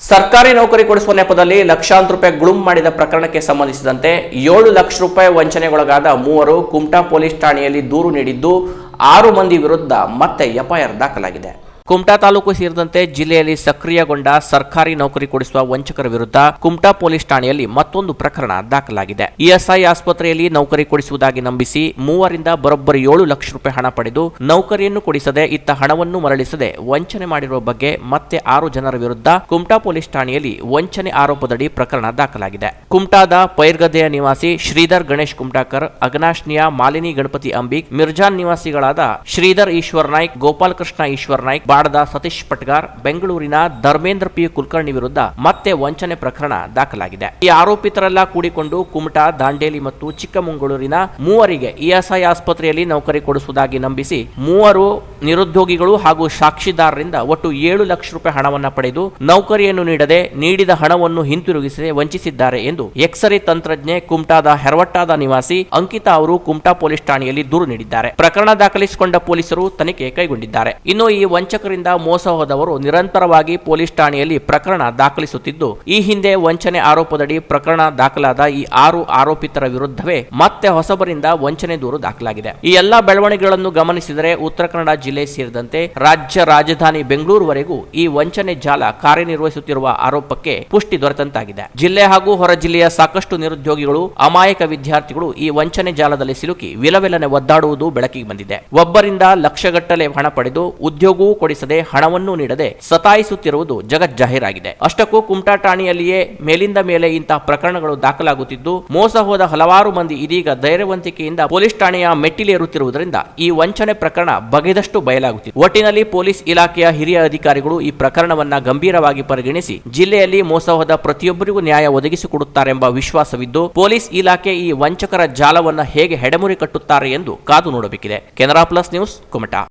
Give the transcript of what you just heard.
ಸರ್ಕಾರಿ ನೌಕರಿ ಕೊಡಿಸುವ ನೆಪದಲ್ಲಿ ಲಕ್ಷಾಂತರ ರೂಪಾಯಿ ಗುಳುಂ ಮಾಡಿದ ಪ್ರಕರಣಕ್ಕೆ ಸಂಬಂಧಿಸಿದಂತೆ ಏಳು ಲಕ್ಷ ರೂಪಾಯಿ ವಂಚನೆಗೊಳಗಾದ ಮೂವರು ಕುಮಟಾ ಪೊಲೀಸ್ ಠಾಣೆಯಲ್ಲಿ ದೂರು ನೀಡಿದ್ದು ಆರು ಮಂದಿ ವಿರುದ್ಧ ಮತ್ತೆ ಎಫ್ಐಆರ್ ದಾಖಲಾಗಿದೆ. ಕುಮಟಾ ತಾಲೂಕು ಸೇರಿದಂತೆ ಜಿಲ್ಲೆಯಲ್ಲಿ ಸಕ್ರಿಯಗೊಂಡ ಸರ್ಕಾರಿ ನೌಕರಿ ಕೊಡಿಸುವ ವಂಚಕರ ವಿರುದ್ಧ ಕುಮಟಾ ಪೊಲೀಸ್ ಠಾಣೆಯಲ್ಲಿ ಮತ್ತೊಂದು ಪ್ರಕರಣ ದಾಖಲಾಗಿದೆ. ಇಎಸ್ಐ ಆಸ್ಪತ್ರೆಯಲ್ಲಿ ನೌಕರಿ ಕೊಡಿಸುವುದಾಗಿ ನಂಬಿಸಿ ಮೂವರಿಂದ ಬರೋಬ್ಬರಿ ಏಳು ಲಕ್ಷ ರೂಪಾಯಿ ಹಣ ಪಡೆದು ನೌಕರಿಯನ್ನು ಕೊಡಿಸದೆ ಇತ್ತ ಹಣವನ್ನು ಮರಳಿಸದೆ ವಂಚನೆ ಮಾಡಿರುವ ಬಗ್ಗೆ ಮತ್ತೆ ಆರು ಜನರ ವಿರುದ್ಧ ಕುಮಟಾ ಪೊಲೀಸ್ ಠಾಣೆಯಲ್ಲಿ ವಂಚನೆ ಆರೋಪದಡಿ ಪ್ರಕರಣ ದಾಖಲಾಗಿದೆ. ಕುಮಟಾದ ಪೈರ್ಗದ್ದೆಯ ನಿವಾಸಿ ಶ್ರೀಧರ್ ಗಣೇಶ್ ಕುಮಟಾಕರ್ ಅಗ್ನಾಶ್ನಿಯ ಮಾಲಿನಿ ಗಣಪತಿ ಅಂಬಿಕ್, ಮಿರ್ಜಾನ್ ನಿವಾಸಿಗಳಾದ ಶ್ರೀಧರ್ ಈಶ್ವರ್ ನಾಯ್ಕ್ ಗೋಪಾಲ್ ಕೃಷ್ಣ ಈಶ್ವರ್ ನಾಯ್ಕ್ ಬಾಡದ ಸತೀಶ್ ಪಟ್ಗಾರ್, ಬೆಂಗಳೂರಿನ ಧರ್ಮೇಂದ್ರ ಪಿ ಕುಲಕರ್ಣಿ ವಿರುದ್ಧ ಮತ್ತೆ ವಂಚನೆ ಪ್ರಕರಣ ದಾಖಲಾಗಿದೆ. ಈ ಆರೋಪಿತರೆಲ್ಲ ಕೂಡಿಕೊಂಡು ಕುಮಟಾ, ದಾಂಡೇಲಿ ಮತ್ತು ಚಿಕ್ಕಮಗಳೂರಿನ ಮೂವರಿಗೆ ಇಎಸ್ಐ ಆಸ್ಪತ್ರೆಯಲ್ಲಿ ನೌಕರಿ ಕೊಡಿಸುವುದಾಗಿ ನಂಬಿಸಿ ಮೂವರು ನಿರುದ್ಯೋಗಿಗಳು ಹಾಗೂ ಸಾಕ್ಷಿದಾರರಿಂದ ಒಟ್ಟು ಏಳು ಲಕ್ಷ ರೂಪಾಯಿ ಹಣವನ್ನು ಪಡೆದು ನೌಕರಿಯನ್ನು ನೀಡದೆ ನೀಡಿದ ಹಣವನ್ನು ಹಿಂತಿರುಗಿಸದೆ ವಂಚಿಸಿದ್ದಾರೆ ಎಂದು ಎಕ್ಸರೆ ತಂತ್ರಜ್ಞೆ ಕುಮಟಾದ ಹೆರವಟ್ಟಾದ ನಿವಾಸಿ ಅಂಕಿತಾ ಅವರು ಕುಮಟಾ ಪೊಲೀಸ್ ಠಾಣೆಯಲ್ಲಿ ದೂರು ನೀಡಿದ್ದಾರೆ. ಪ್ರಕರಣ ದಾಖಲಿಸಿಕೊಂಡ ಪೊಲೀಸರು ತನಿಖೆ ಕೈಗೊಂಡಿದ್ದಾರೆ. ಇನ್ನು ಈ ವಂಚಕರಿಂದ ಮೋಸ ಹೋದವರು ನಿರಂತರವಾಗಿ ಪೊಲೀಸ್ ಠಾಣೆಯಲ್ಲಿ ಪ್ರಕರಣ ದಾಖಲಿಸುತ್ತಿದ್ದು, ಈ ಹಿಂದೆ ವಂಚನೆ ಆರೋಪದಡಿ ಪ್ರಕರಣ ದಾಖಲಾದ ಈ ಆರು ಆರೋಪಿತರ ವಿರುದ್ಧವೇ ಮತ್ತೆ ಹೊಸಬರಿಂದ ವಂಚನೆ ದೂರು ದಾಖಲಾಗಿದೆ. ಈ ಎಲ್ಲಾ ಬೆಳವಣಿಗೆಗಳನ್ನು ಗಮನಿಸಿದರೆ ಉತ್ತರ ಕನ್ನಡ ಜಿಲ್ಲೆ ಸೇರಿದಂತೆ ರಾಜ್ಯ ರಾಜಧಾನಿ ಬೆಂಗಳೂರುವರೆಗೂ ಈ ವಂಚನೆ ಜಾಲ ಕಾರ್ಯನಿರ್ವಹಿಸುತ್ತಿರುವ ಆರೋಪಕ್ಕೆ ಪುಷ್ಟಿ ದೊರೆತಂತಾಗಿದೆ. ಜಿಲ್ಲೆ ಹಾಗೂ ಹೊರ ಜಿಲ್ಲೆಯ ಸಾಕಷ್ಟು ನಿರುದ್ಯೋಗಿಗಳು, ಅಮಾಯಕ ವಿದ್ಯಾರ್ಥಿಗಳು ಈ ವಂಚನೆ ಜಾಲದಲ್ಲಿ ಸಿಲುಕಿ ವಿಲವಿಲನೆ ಒದ್ದಾಡುವುದು ಬೆಳಕಿಗೆ ಬಂದಿದೆ. ಒಬ್ಬರಿಂದ ಲಕ್ಷಗಟ್ಟಲೆ ಹಣ ಪಡೆದು ಉದ್ಯೋಗವೂ ಕೊಡಿಸದೆ ಹಣವನ್ನೂ ನೀಡದೆ ಸತಾಯಿಸುತ್ತಿರುವುದು ಜಗಜ್ಜಾಹೀರಾಗಿದೆ ಅಷ್ಟಕ್ಕೂ ಕುಮಟಾ ಠಾಣೆಯಲ್ಲಿಯೇ ಮೇಲಿಂದ ಮೇಲೆ ಇಂತಹ ಪ್ರಕರಣಗಳು ದಾಖಲಾಗುತ್ತಿದ್ದು, ಮೋಸ ಹೋದ ಹಲವಾರು ಮಂದಿ ಇದೀಗ ಧೈರ್ಯವಂತಿಕೆಯಿಂದ ಪೊಲೀಸ್ ಠಾಣೆಯ ಮೆಟ್ಟಿಲೇರುತ್ತಿರುವುದರಿಂದ ಈ ವಂಚನೆ ಪ್ರಕರಣ ಬಗೆದಷ್ಟು ಬಯಲಾಗುತ್ತಿದೆ. ಒಟ್ಟಿನಲ್ಲಿ ಪೊಲೀಸ್ ಇಲಾಖೆಯ ಹಿರಿಯ ಅಧಿಕಾರಿಗಳು ಈ ಪ್ರಕರಣವನ್ನ ಗಂಭೀರವಾಗಿ ಪರಿಗಣಿಸಿ, ಜಿಲ್ಲೆಯಲ್ಲಿ ಮೋಸ ಹೋದ ಪ್ರತಿಯೊಬ್ಬರಿಗೂ ನ್ಯಾಯ ಒದಗಿಸಿಕೊಡುತ್ತಾರೆಂಬ ವಿಶ್ವಾಸವಿದ್ದು, ಪೊಲೀಸ್ ಇಲಾಖೆ ಈ ವಂಚಕರ ಜಾಲವನ್ನು ಹೇಗೆ ಹೆಡೆಮುರಿ ಕಟ್ಟುತ್ತಾರೆ ಎಂದು ಕಾದು ನೋಡಬೇಕಿದೆ. Canara plus news, Kumta.